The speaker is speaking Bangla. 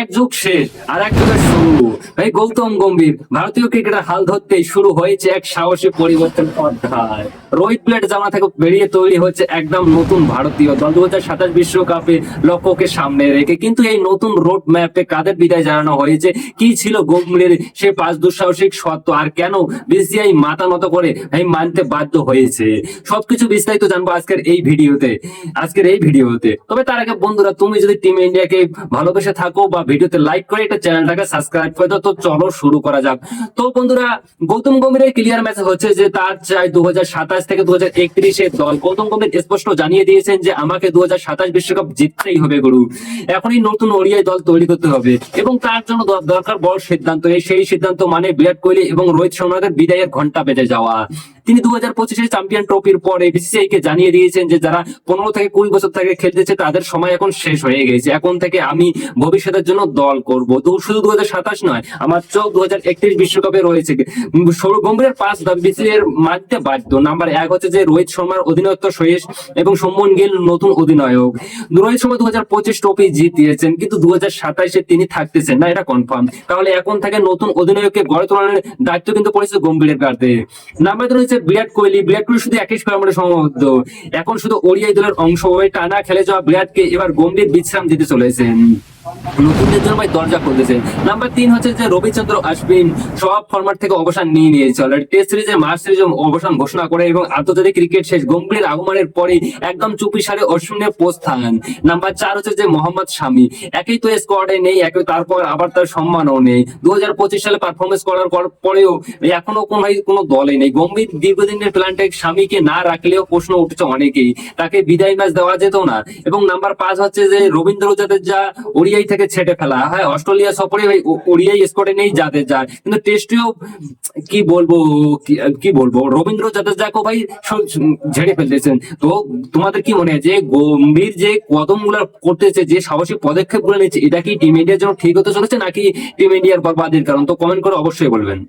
এক যুগ শেষ, আর এক যুগের শুরু। এই গৌতম গম্ভীর, ভারতীয় ক্রিকেটের হাল ধরতেই শুরু হয়েছে এক সাহসী পরিবর্তন অধ্যায়। রোহিত প্লেট জামা থেকে বেরিয়ে তৈরি হচ্ছে একদম নতুন ভারতীয় দল। দু হাজার সাতাশ বিশ্বকাপে লক্ষ্যকে সামনে রেখে কিন্তু এই নতুন রোড ম্যাপে কাদের বিদায় জানানো হয়েছে? কি ছিল গম্ভীরের সে পাঁচ দুঃসাহসিক সত্য আর কেন বিসিআই মাথা নত করে এই মানতে বাধ্য হয়েছে? সবকিছু বিস্তারিত জানব আজকের এই ভিডিওতে। আজকের এই ভিডিওতে। তবে তার আগে বন্ধুরা, তুমি যদি টিম ইন্ডিয়াকে ভালোবেসে থাকো বা ভিডিওতে লাইক করে এটা চ্যানেলটাকে সাবস্ক্রাইব করে দাও। তো চলো শুরু করা যাক। তো বন্ধুরা, গৌতম গম্ভীরের ক্লিয়ার মেসেজ হচ্ছে যে তার চাই দু থেকে দু হাজার দল। গৌতম গম্ভীর স্পষ্ট জানিয়ে দিয়েছেন যে আমাকে দু বিশ্বকাপ জিততেই হবে, গুরু। এখনই নতুন ওড়িয়াই দল তৈরি করতে হবে এবং তার জন্য দরকার বড় সিদ্ধান্ত। এই সেই সিদ্ধান্ত মানে বিরাট কোহলি এবং রোহিত শর্মাদের বিদায়ের ঘণ্টা বেজে যাওয়া। তিনি দু হাজার পঁচিশে চ্যাম্পিয়ন ট্রফির পরে বিসিসিআই কে জানিয়ে দিয়েছেন যে যারা পনেরো থেকে কুড়ি বছর থেকে খেলতেছে, তাদের সময় এখন শেষ হয়ে গেছে। এখন থেকে আমি ভবিষ্যতের জন্য দল করব। তো শুধু দু হাজার সাতাশ নয়, আমার চোখ দু হাজার একত্রিশ বিশ্বকাপে রয়েছে। সৌরভ গম্ভীরের পাঁচ বিসিসিআই এর মানতে বাধ্য। নাম্বার এক হচ্ছে যে রোহিত শর্মার অধিনায়ত্ব শেষ এবং সৌমন গিল নতুন অধিনায়ক। রোহিত শর্মা দু হাজার পঁচিশ ট্রফি জিতিয়েছেন, কিন্তু দু হাজার সাতাইশে তিনি থাকতেছেন না, এটা কনফার্ম তাহলে এখন থেকে নতুন অধিনায়ককে গড়ে তোলার দায়িত্ব কিন্তু পড়েছে গম্ভীরের কাঁধে নাম্বার হচ্ছে বিরাট কোহলি বিরাট কোহলি শুধু একই ফর্মেটে সমাবদ্ধ এখন শুধু ওড়িয়াই দলের অংশ হয়ে টানা খেলে যাওয়া বিরাটকে এবার গম্ভীর বিশ্রাম দিতে চলেছেন। নতুনদের জন্য ভাই দরজা খুলতেছে। নাম্বার তিন হচ্ছে যে রবিচন্দ্র সব থেকে অবসান নিয়ে নিয়েছে। অলরেডি টেস্ট সিরিজে অবসান ঘোষণা করে এবং আন্তর্জাতিক ক্রিকেট শেষ গম্ভীর আগমনের পরে একদম চুপি সারে অশ্বিনের নাম্বার চার হচ্ছে যে মোহাম্মদ একই তো স্কোয়াডে নেই, একই তারপর আবার তার সম্মানও নেই। দু হাজার পঁচিশ সালে পারফরমেন্স করার পরেও এখনও কোন ভাই কোনো দলে নেই। গম্ভীর দীর্ঘদিনের প্ল্যানটা স্বামীকে না রাখলেও প্রশ্ন উঠছে অনেকেই। তাকে বিদায় ম্যাচ দেওয়া যেত না। এবং নাম্বার পাঁচ হচ্ছে যে রবীন্দ্র জাদেজা ওড়িয়াই থেকে ছেটে ফেলা। হয়, অস্ট্রেলিয়া সফরে ওড়িয়াই স্কোয়াডে নেই যাদের যায়। কিন্তু টেস্টেও কি বলব, কি- বলব? রবীন্দ্র জাদেজাকেও ভাই ঝেড়ে ফেলতেছেন। তো তোমাদের কি মনে হয় যে গম্ভীর যে কদমগুলো করতেছে, যে সাহসী পদক্ষেপগুলো নিচ্ছে, এটা কি টিম ইন্ডিয়ার জন্য ঠিক হতে চলেছে নাকি টিম ইন্ডিয়ার বরবাদের কারণ? তো কমেন্ট করে অবশ্যই বলবেন।